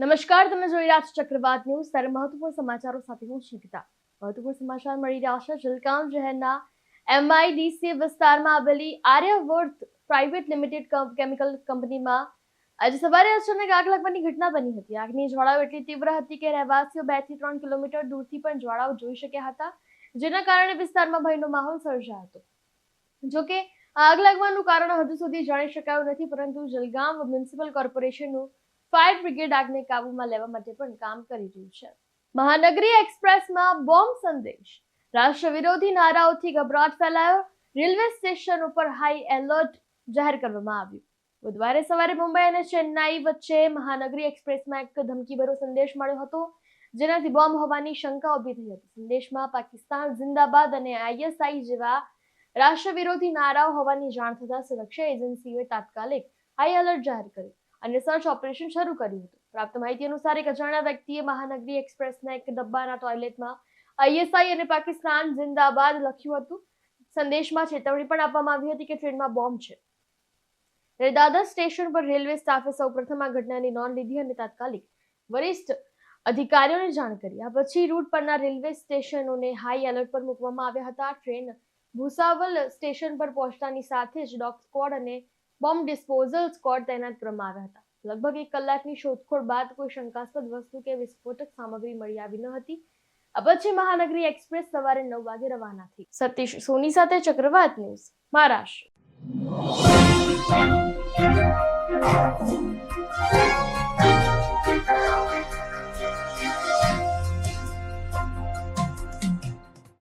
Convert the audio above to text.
નમસ્કાર, તમે જોઈ રહ્યા છો ચક્રવાત ન્યૂઝ. ત્યારે મહત્વપૂર્ણ સમાચારો સાથે હું શીખતા મહત્વપૂર્ણ સમાચાર મળી રહ્યા છે. જલગામ શહેરના એમઆઈડીસી વિસ્તારમાં આવેલી આર્યવર્ત પ્રાઇવેટ લિમિટેડ કેમિકલ કંપનીમાં આજે સવારે અચાનક આગ લાગવાની ઘટના બની હતી. આગની જ્વાળાઓ એટલી તીવ્ર હતી કે રહેવાસીઓ બેથી ત્રણ કિલોમીટર દૂરથી પણ જ્વાળાઓ જોઈ શક્યા હતા, જેના કારણે વિસ્તારમાં ભયનો માહોલ સર્જાયો હતો. જોકે આગ લાગવાનું કારણ હજુ સુધી જાણી શકાયું નથી, પરંતુ જલગામ મ્યુનિસિપલ કોર્પોરેશનનું ફાયર બ્રિગેડ આગને કાબૂમાં લેવા માટે પણ કામ કરી રહ્યું છે. મહાનગરી એક્સપ્રેસમાં બોમ્બ સંદેશ. રાષ્ટ્ર વિરોધી નારાઓથી ગભરાટ ફેલાયો. રેલવે સ્ટેશન ઉપર હાઈ એલર્ટ જાહેર કરવામાં આવ્યું. બુધવારે સવારે મુંબઈ અને ચેન્નાઈ વચ્ચે મહાનગરી એક્સપ્રેસમાં એક ધમકીભર્યો સંદેશ મળ્યો હતો, જેનાથી બોમ્બ હોવાની શંકા ઊભી થઈ હતી. સંદેશમાં પાકિસ્તાન, જિંદાબાદ અને આઈએસઆઈ જેવા રાષ્ટ્ર વિરોધી નારાઓ હોવાની જાણ થતા સુરક્ષા એજન્સીઓએ તાત્કાલિક હાઈ એલર્ટ જાહેર કર્યું. અને સર્ચ ઓપરેશન શરૂ કર્યું હતું. પ્રાપ્ત માહિતી અનુસાર એક અજાણ્યા વ્યક્તિએ મહાનગરી એક્સપ્રેસના એક ડબ્બાના ટોયલેટમાં આઈએસઆઈ અને પાકિસ્તાન જિંદાબાદ લખ્યું હતું. સંદેશમાં ચેતવણી પણ આપવામાં આવી હતી કે ટ્રેનમાં બોમ્બ છે. દાદર સ્ટેશન પર રેલવે સ્ટાફે સૌપ્રથમ આ ઘટનાની નોંધ લીધી અને તાત્કાલિક વરિષ્ઠ અધિકારીઓને જાણ કરી. આ પછી રૂટ પરના રેલવે સ્ટેશનોને હાઈ એલર્ટ પર મૂકવામાં આવ્યા હતા. ટ્રેન ભૂસાવલ સ્ટેશન પર પહોંચતાની સાથે જ ડોગ સ્કવોડ અને બોમ્બ ડિસ્પોઝલ સ્કોડ તૈનાત કરવામાં આવ્યા હતા. લગભગ એક કલાકની શોધખોળ બાદ કોઈ શંકાસ્પદ વસ્તુ કે વિસ્ફોટક સામગ્રી મળી આવી ન હતી. અપચી મહાનગરી એક્સપ્રેસ સવારે નવ વાગે રવાના થઈ. સતીશ સોની સાથે ચક્રવાત ન્યૂઝ, મહારાષ્ટ્ર.